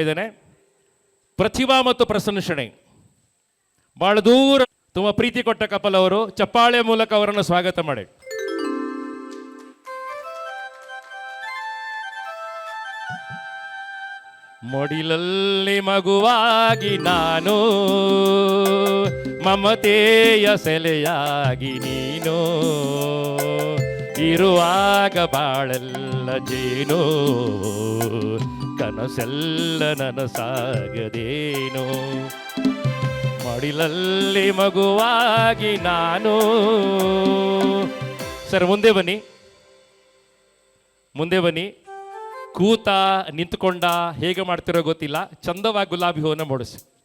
ಇದ್ದೇನೆ ಪ್ರತಿಭಾ ಮತ್ತು ಪ್ರಸನ್ನಷಣೆ ಬಹಳ ದೂರ ತುಂಬ ಪ್ರೀತಿ ಕೊಟ್ಟ ಕಪಲ್ ಅವರು, ಚಪ್ಪಾಳೆ ಮೂಲಕ ಅವರನ್ನು ಸ್ವಾಗತ ಮಾಡಿ. ಮೊಡಿಲಲ್ಲಿ ಮಗುವಾಗಿ ನಾನು, ಮಮತೆಯ ಸೆಲೆಯಾಗಿ ನೀನು. ಇರುವಾಗ ಬಾಳೆಲ್ಲ ಜೇನು, ಕನಸೆಲ್ಲ ನನಸಾಗದೇನು. ಮಡಿಲಲ್ಲಿ ಮಗುವಾಗಿ ನಾನು. ಸರ್, ಮುಂದೆ ಬನ್ನಿ. ಮುಂದೆ ಬನ್ನಿ. ಕೂತ ನಿಂತ್ಕೊಂಡ ಹೇಗೆ ಮಾಡ್ತಿರೋ ಗೊತ್ತಿಲ್ಲ. ಚಂದವಾಗಿ ಗುಲಾಬಿ ಹೂವನ್ನ ಮೂಡಿಸಿ.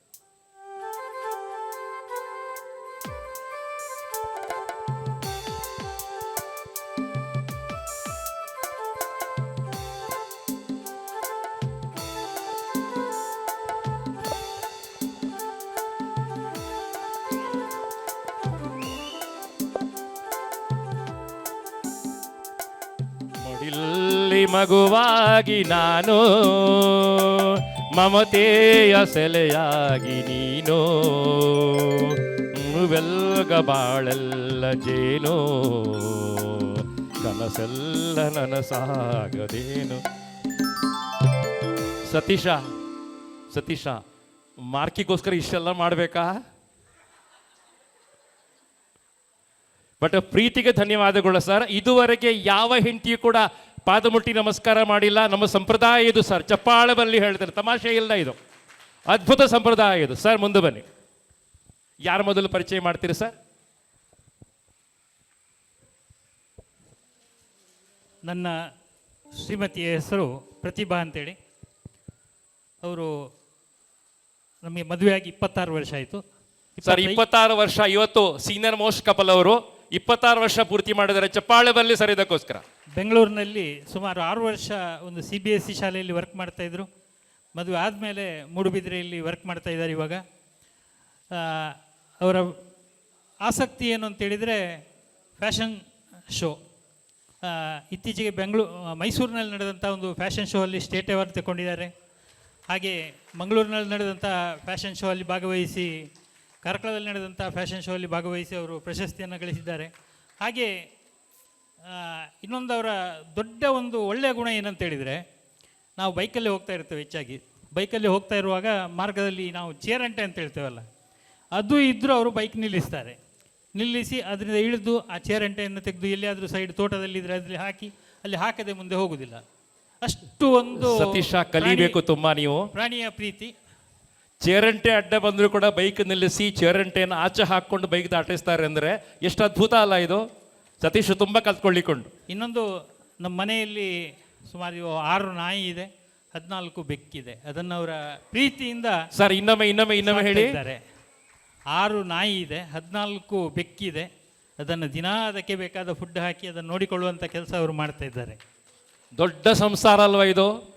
ಮಗುವಾಗಿ ನಾನು, ಮಮತೆಯ ಸೆಲೆಯಾಗಿ ನೀನು. ಬೆಲ್ಗ ಬಾಳೆಲ್ಲ ಜೇನು, ಕನಸೆಲ್ಲ ನನಸಾಗದೇನು. ಸತೀಶ ಸತೀಶ, ಮಾರ್ಕಿಗೋಸ್ಕರ ಇಷ್ಟೆಲ್ಲ ಮಾಡಬೇಕಾ? ಬಟ್ ಪ್ರೀತಿಗೆ ಧನ್ಯವಾದಗಳು ಸರ್. ಇದುವರೆಗೆ ಯಾವ ಹೆಂಡತಿಯು ಕೂಡ ಪಾದಮುಟ್ಟಿ ನಮಸ್ಕಾರ ಮಾಡಿಲ್ಲ ನಮ್ಮ ಸಂಪ್ರದಾಯ ಇದು ಸರ್. ಚಪ್ಪಾಳೆ ಬಲ್ಲಿ ಹೇಳ್ತಾರೆ ತಮಾಷೆ ಇಲ್ಲ ಇದು. ಅದ್ಭುತ ಸಂಪ್ರದಾಯ ಇದು. ಸರ್ ಮುಂದೆ ಬನ್ನಿ. ಯಾರು ಮೊದಲು ಪರಿಚಯ ಮಾಡ್ತೀರಿ ಸರ್? ನನ್ನ ಶ್ರೀಮತಿಯ ಹೆಸರು ಪ್ರತಿಭಾ ಅಂತೇಳಿ. ಅವರು ನಮಗೆ ಮದುವೆಯಾಗಿ ಇಪ್ಪತ್ತಾರು ವರ್ಷ ಆಯಿತು. ಸರ್ ಇಪ್ಪತ್ತಾರು ವರ್ಷ ಇವತ್ತು ಸೀನಿಯರ್ ಮೋಸ್ಟ್ ಕಪಲ್ ಅವರು ಇಪ್ಪತ್ತಾರು ವರ್ಷ ಪೂರ್ತಿ ಮಾಡಿದರೆ ಚಪ್ಪಾಳೆ ಬಲ್ಲಿ ಸರ್ ಇದಕ್ಕೋಸ್ಕರ. ಬೆಂಗಳೂರಿನಲ್ಲಿ ಸುಮಾರು ಆರು ವರ್ಷ ಒಂದು ಸಿ ಬಿ ಎಸ್ ಸಿ ಶಾಲೆಯಲ್ಲಿ ವರ್ಕ್ ಮಾಡ್ತಾಯಿದ್ರು ಮದುವೆ ಆದಮೇಲೆ ಮೂಡುಬಿದ್ರೆಯಲ್ಲಿ ವರ್ಕ್ ಮಾಡ್ತಾ ಇದ್ದಾರೆ ಇವಾಗ. ಅವರ ಆಸಕ್ತಿ ಏನು ಅಂತೇಳಿದರೆ ಫ್ಯಾಷನ್ ಶೋ ಇತ್ತೀಚೆಗೆ ಬೆಂಗಳೂ, ಮೈಸೂರಿನಲ್ಲಿ ನಡೆದಂಥ ಒಂದು ಫ್ಯಾಷನ್ ಶೋ ಅಲ್ಲಿ ಸ್ಟೇಟ್ ಅವಾರ್ಡ್ ತಗೊಂಡಿದ್ದಾರೆ. ಹಾಗೆ ಮಂಗಳೂರಿನಲ್ಲಿ ನಡೆದಂಥ ಫ್ಯಾಷನ್ ಶೋ ಅಲ್ಲಿ ಭಾಗವಹಿಸಿ, ಕಾರ್ಕಳದಲ್ಲಿ ನಡೆದಂಥ ಫ್ಯಾಷನ್ ಶೋ ಅಲ್ಲಿ ಭಾಗವಹಿಸಿ ಅವರು ಪ್ರಶಸ್ತಿಯನ್ನು ಗಳಿಸಿದ್ದಾರೆ. ಹಾಗೆ ಇನ್ನೊಂದು ಅವರ ದೊಡ್ಡ ಒಂದು ಒಳ್ಳೆಯ ಗುಣ ಏನಂತ ಹೇಳಿದರೆ ನಾವು ಬೈಕಲ್ಲಿ ಹೋಗ್ತಾ ಇರ್ತೇವೆ ಹೆಚ್ಚಾಗಿ. ಬೈಕಲ್ಲಿ ಹೋಗ್ತಾ ಇರುವಾಗ ಮಾರ್ಗದಲ್ಲಿ ನಾವು ಚೇರಂಟೆ ಅಂತ ಹೇಳ್ತೇವಲ್ಲ ಅದು ಇದ್ದರೂ ಅವರು ಬೈಕ್ ನಿಲ್ಲಿಸ್ತಾರೆ. ನಿಲ್ಲಿಸಿ ಅದರಿಂದ ಇಳಿದು ಆ ಚೇರಂಟೆಯನ್ನು ತೆಗೆದು ಎಲ್ಲಿಯಾದರೂ ಸೈಡ್ ತೋಟದಲ್ಲಿ ಇದ್ರೆ ಅದರಲ್ಲಿ ಹಾಕಿ ಅಲ್ಲಿ ಹಾಕದೆ ಮುಂದೆ ಹೋಗುವುದಿಲ್ಲ ಅಷ್ಟು ಒಂದು ಸತೀಶ ಕಲಿಬೇಕು ತುಂಬಾ ನೀವು. ಪ್ರಾಣಿ- ಪ್ರಾಣಿಯ ಪ್ರೀತಿ. ಚೇರಂಟೆ ಅಡ್ಡ ಬಂದರೂ ಕೂಡ ಬೈಕ್ ನಿಲ್ಲಿಸಿ ಚೇರಂಟೆಯನ್ನು ಆಚೆ ಹಾಕ್ಕೊಂಡು ಬೈಕ್ ದಾಟಿಸ್ತಾರೆ ಅಂದರೆ ಎಷ್ಟು ಅದ್ಭುತ ಅಲ್ಲ ಇದು. ಸತೀಶ್ ತುಂಬ ಕಲ್ತ್ಕೊಳ್ಳಿಕೊಂಡು. ಇನ್ನೊಂದು ನಮ್ಮ ಮನೆಯಲ್ಲಿ ಸುಮಾರು ಆರು ನಾಯಿ ಇದೆ ಹದಿನಾಲ್ಕು ಬೆಕ್ಕಿದೆ. ಅದನ್ನು ಅವರ ಪ್ರೀತಿಯಿಂದ ಸರ್ ಇನ್ನೊಮ್ಮೆ ಇನ್ನೊಮ್ಮೆ ಇನ್ನೊಮ್ಮೆ ಹೇಳಿ. ಇದ್ದಾರೆ ಆರು ನಾಯಿ ಇದೆ ಹದಿನಾಲ್ಕು ಬೆಕ್ಕಿದೆ. ಅದನ್ನು ದಿನಾ ಅದಕ್ಕೆ ಬೇಕಾದ ಫುಡ್ ಹಾಕಿ ಅದನ್ನು ನೋಡಿಕೊಳ್ಳುವಂಥ ಕೆಲಸ ಅವರು ಮಾಡ್ತಾ ಇದ್ದಾರೆ. ದೊಡ್ಡ ಸಂಸಾರ ಅಲ್ವಾ ಇದು?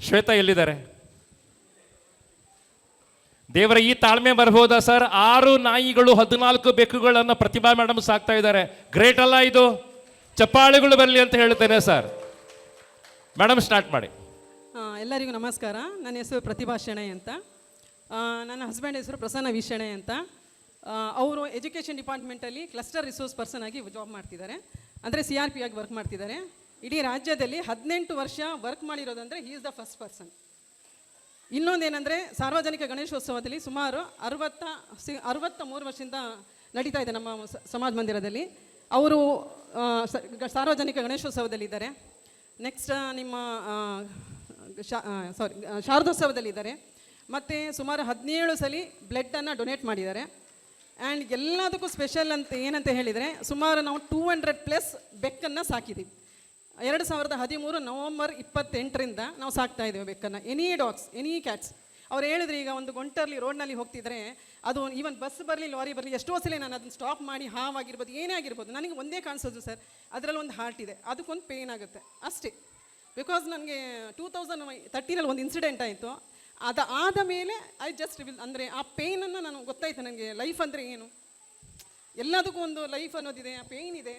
ಶ್ವೇತಾ ಎಲ್ಲಿದ್ದಾರೆ? ದೇವರ ಈ ತಾಳ್ಮೆ ಬರ್ಬೋದಾ ಸರ್? ಆರು ನಾಯಿಗಳು ಹದಿನಾಲ್ಕು ಬೆಕ್ಕುಗಳನ್ನು ಪ್ರತಿಭಾ ಮೇಡಮ್ ಸಾಕ್ತಾ ಇದ್ದಾರೆ. ಗ್ರೇಟ್ ಅಲ್ಲ ಇದು? ಚಪ್ಪಾಳೆಗಳು ಬರಲಿ ಅಂತ ಹೇಳ್ತೇನೆ ಸರ್. ಮೇಡಮ್ ಸ್ಟಾರ್ಟ್ ಮಾಡಿ. ಎಲ್ಲರಿಗೂ ನಮಸ್ಕಾರ. ನನ್ನ ಹೆಸರು ಪ್ರತಿಭಾ ಶೆಣೆ ಅಂತ. ನನ್ನ ಹಸ್ಬೆಂಡ್ ಹೆಸರು ಪ್ರಸನ್ನ ವಿ ಶೆಣೆ ಅಂತ. ಅವರು ಎಜುಕೇಷನ್ ಡಿಪಾರ್ಟ್ಮೆಂಟಲ್ಲಿ ಕ್ಲಸ್ಟರ್ ರಿಸೋರ್ಸ್ ಪರ್ಸನ್ ಆಗಿ ಜಾಬ್ ಮಾಡ್ತಿದ್ದಾರೆ. ಅಂದರೆ ಸಿ ಆರ್ ಪಿ ಆಗಿ ವರ್ಕ್ ಮಾಡ್ತಿದ್ದಾರೆ. ಇಡೀ ರಾಜ್ಯದಲ್ಲಿ ಹದಿನೆಂಟು ವರ್ಷ work ಮಾಡಿರೋದಂದರೆ he is the first person ಇನ್ನೊಂದೇನೆಂದರೆ ಸಾರ್ವಜನಿಕ ಗಣೇಶೋತ್ಸವದಲ್ಲಿ ಸುಮಾರು ಅರವತ್ತ, ಸಿ ಅರವತ್ತ ಮೂರು ವರ್ಷದಿಂದ ನಡೀತಾ ಇದೆ ನಮ್ಮ ಸಮಾಜ ಮಂದಿರದಲ್ಲಿ. ಅವರು ಸಾರ್ವಜನಿಕ ಗಣೇಶೋತ್ಸವದಲ್ಲಿದ್ದಾರೆ. ನೆಕ್ಸ್ಟ್ ನಿಮ್ಮ ಸಾರಿ ಶಾರದೋತ್ಸವದಲ್ಲಿದ್ದಾರೆ. ಮತ್ತು ಸುಮಾರು ಹದಿನೇಳು ಸಲ ಬ್ಲಡ್ಡನ್ನು ಡೊನೇಟ್ ಮಾಡಿದ್ದಾರೆ. ಆ್ಯಂಡ್ ಎಲ್ಲದಕ್ಕೂ ಸ್ಪೆಷಲ್ ಅಂತ ಏನಂತ ಹೇಳಿದರೆ ಸುಮಾರು ನಾವು ಟೂ ಹಂಡ್ರೆಡ್ ಪ್ಲಸ್ ಬೆಕ್ಕನ್ನು ಸಾಕಿದ್ದೀವಿ. ಎರಡು ಸಾವಿರದ ಹದಿಮೂರು ನವಂಬರ್ ಇಪ್ಪತ್ತೆಂಟರಿಂದ ನಾವು ಸಾಕ್ತಾ ಇದ್ದೇವೆ ಬೆಕ್ಕನ್ನು. ಎನಿ ಡಾಗ್ಸ್ ಎನಿ ಕ್ಯಾಟ್ಸ್ ಅವ್ರು ಹೇಳಿದ್ರೆ, ಈಗ ಒಂದು ಗೊಂಟರ್ಲಿ ರೋಡ್ನಲ್ಲಿ ಹೋಗ್ತಿದ್ರೆ, ಅದು ಈವನ್ ಬಸ್ ಬರಲಿ ಲಾರಿ ಬರಲಿ, ಎಷ್ಟೋ ಸಲ ನಾನು ಅದನ್ನು ಸ್ಟಾಪ್ ಮಾಡಿ ಹಾವಾಗಿರ್ಬೋದು, ಏನೇ ಆಗಿರ್ಬೋದು, ನನಗೆ ಒಂದೇ ಕಾಣಿಸೋದು ಸರ್ ಅದರಲ್ಲಿ ಒಂದು ಹಾರ್ಟ್ ಇದೆ, ಅದಕ್ಕೊಂದು ಪೇಯ್ನ್ ಆಗುತ್ತೆ, ಅಷ್ಟೇ. ಬಿಕಾಸ್ ನನಗೆ ಟೂ ತೌಸಂಡ್ ತರ್ಟೀನಲ್ಲಿ ಒಂದು ಇನ್ಸಿಡೆಂಟ್ ಆಯಿತು, ಅದು ಆದ ಮೇಲೆ ಐ ಜಸ್ಟ್ ವಿಲ್ ಅಂದರೆ ಆ ಪೇಯ್ನನ್ನು ನಾನು ಗೊತ್ತಾಯ್ತು ನನಗೆ ಲೈಫ್ ಅಂದರೆ ಏನು? ಎಲ್ಲದಕ್ಕೂ ಒಂದು ಲೈಫ್ ಅನ್ನೋದಿದೆ, ಆ ಪೇಯ್ನ್ ಇದೆ.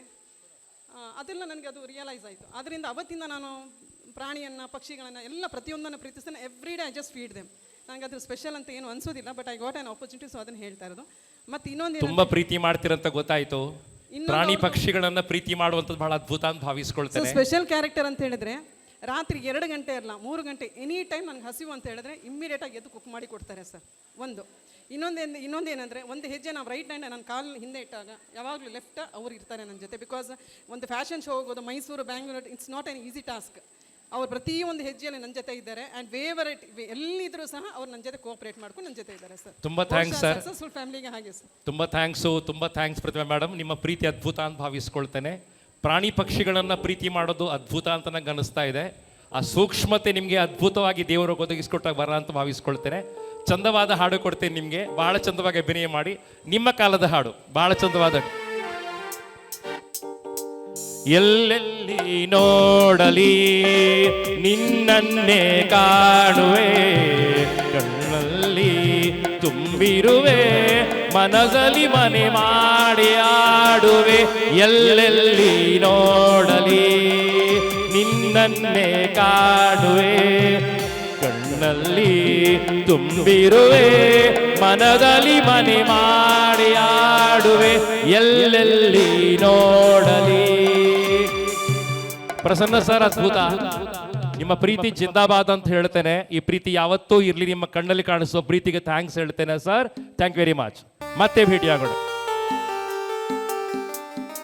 ಅದೆಲ್ಲ ನನಗೆ ಅದು ರಿಯಲೈಸ್ ಆಯಿತು. ಅದರಿಂದ ಅವತ್ತಿಂದ ನಾನು ಪ್ರಾಣಿಯನ್ನು ಪಕ್ಷಿಗಳನ್ನು ಎಲ್ಲ ಪ್ರತಿಯೊಂದನ್ನು ಪ್ರೀತಿಸ್ತೇನೆ. Every day I just feed them ನನಗೆ ಅದ್ರ ಸ್ಪೆಷಲ್ ಅಂತ ಏನು ಅನ್ಸೋದಿಲ್ಲ but I got an opportunity so ಅದನ್ನು ಹೇಳ್ತಾ ಇರೋದು. ಮತ್ತು ಇನ್ನೊಂದು ತುಂಬಾ ಪ್ರೀತಿ ಮಾಡ್ತಿರಂತ ಗೊತ್ತಾಯ್ತು. ಪ್ರಾಣಿ ಪಕ್ಷಿಗಳನ್ನ ಪ್ರೀತಿ ಮಾಡುವಂಥದ್ದು ಬಹಳ ಅದ್ಭುತ ಅಂತ ಭಾವಿಸ್ಕೊಳ್ತೇನೆ. ಸ್ಪೆಷಲ್ ಕ್ಯಾರೆಕ್ಟರ್ ಅಂತ ಹೇಳಿದ್ರೆ ರಾತ್ರಿ ಎರಡು ಗಂಟೆ ಅಲ್ಲ ಮೂರು ಗಂಟೆ ಎನಿ ಟೈಮ್ ನನಗೆ ಹಸಿವು ಅಂತ ಹೇಳಿದ್ರೆ ಇಮ್ಮಿಡಿಯೇಟಾಗಿ ಎದ್ದು ಕುಕ್ ಮಾಡಿ ಕೊಡ್ತಾರೆ ಸರ್. ಒಂದು. ಇನ್ನೊಂದೇನು ಇನ್ನೊಂದೇನೆಂದರೆ ಒಂದು ಹೆಜ್ಜೆ ನಾವು ರೈಟ್ ಹ್ಯಾಂಡ್ ನನ್ನ ಕಾಲು ಹಿಂದೆ ಇಟ್ಟಾಗ ಯಾವಾಗಲೂ ಲೆಫ್ಟ್ ಅವ್ರು ಇರ್ತಾರೆ ನನ್ನ ಜೊತೆ ಬಿಕಾಸ್ ಒಂದು ಫ್ಯಾಷನ್ ಶೋ ಹೋಗೋದು Mysuru Bangalore it's not an easy task ಅವ್ರು ಪ್ರತಿಯೊಂದು ಹೆಜ್ಜೆಯಲ್ಲಿ ನನ್ನ ಜೊತೆ ಇದ್ದಾರೆ ಆ್ಯಂಡ್ ವೇವರೇಟ್ ಎಲ್ಲಿದ್ರೂ ಸಹ ಅವ್ರು ನನ್ನ ಜೊತೆ ಕೋಆಪರೇಟ್ ಮಾಡ್ಕೊಂಡು ನನ್ನ ಜೊತೆ ಇದ್ದಾರೆ ಸರ್ ತುಂಬ ಥ್ಯಾಂಕ್ಸ್ ಸರ್ ಸಕ್ಸಸ್ಫುಲ್ ಫ್ಯಾಮಿಲಿಗೆ ಹಾಗೆ ಸರ್ ತುಂಬ ಥ್ಯಾಂಕ್ಸು ತುಂಬ ಥ್ಯಾಂಕ್ಸ್ ಪ್ರತಿಮಾ ಮೇಡಮ್ ನಿಮ್ಮ ಪ್ರೀತಿ ಅದ್ಭುತ ಅಂತ ಭಾವಿಸ್ಕೊಳ್ತೇನೆ. ಪ್ರಾಣಿ ಪಕ್ಷಿಗಳನ್ನು ಪ್ರೀತಿ ಮಾಡೋದು ಅದ್ಭುತ ಅಂತ ನನಗೆ ಅನಿಸ್ತಾ ಇದೆ. ಆ ಸೂಕ್ಷ್ಮತೆ ನಿಮಗೆ ಅದ್ಭುತವಾಗಿ ದೇವರು ಒದಗಿಸ್ಕೊಟ್ಟಾಗ ಬರ ಅಂತ ಭಾವಿಸ್ಕೊಳ್ತೇನೆ. ಚಂದವಾದ ಹಾಡು ಕೊಡ್ತೇನೆ ನಿಮಗೆ. ಬಹಳ ಚಂದವಾಗಿ ಅಭಿನಯ ಮಾಡಿ. ನಿಮ್ಮ ಕಾಲದ ಹಾಡು, ಬಹಳ ಚಂದವಾದ ಎಲ್ಲೆಲ್ಲಿ ನೋಡಲಿ ನಿನ್ನನ್ನೇ ಕಾಣುವೆ, ಕಣ್ಣಲ್ಲಿ ತುಂಬಿರುವೆ ಮನದಲ್ಲಿ ಮನೆ ಮಾಡಿ ಆಡುವೆ, ಎಲ್ಲೆಲ್ಲಿ ನೋಡಲಿ ನಿನ್ನನ್ನೇ ಕಾಣುವೆ. ಕಣ್ಣಲ್ಲಿ ತುಂಬಿರುವೆ, ಮನದಲ್ಲಿ ಮನೆ ಮಾಡಿ ಆಡುವೆ, ಎಲ್ಲೆಲ್ಲಿ ನೋಡಲಿ? ಪ್ರಸನ್ನ ಸರ್ ಅದ್ಭುತ. ನಿಮ್ಮ ಪ್ರೀತಿ ಜಿಂದಾಬಾದ್ ಅಂತ ಹೇಳ್ತೇನೆ. ಈ ಪ್ರೀತಿ ಯಾವತ್ತೂ ಇರಲಿ, ನಿಮ್ಮ ಕಣ್ಣಲ್ಲಿ ಕಾಣಿಸುವ ಪ್ರೀತಿಗೆ ಥ್ಯಾಂಕ್ಸ್ ಹೇಳ್ತೇನೆ ಸರ್ ಥ್ಯಾಂಕ್ ವೆರಿ ಮಚ್ ಮತ್ತೆ ಭೇಟಿಯಾಗೋಣ.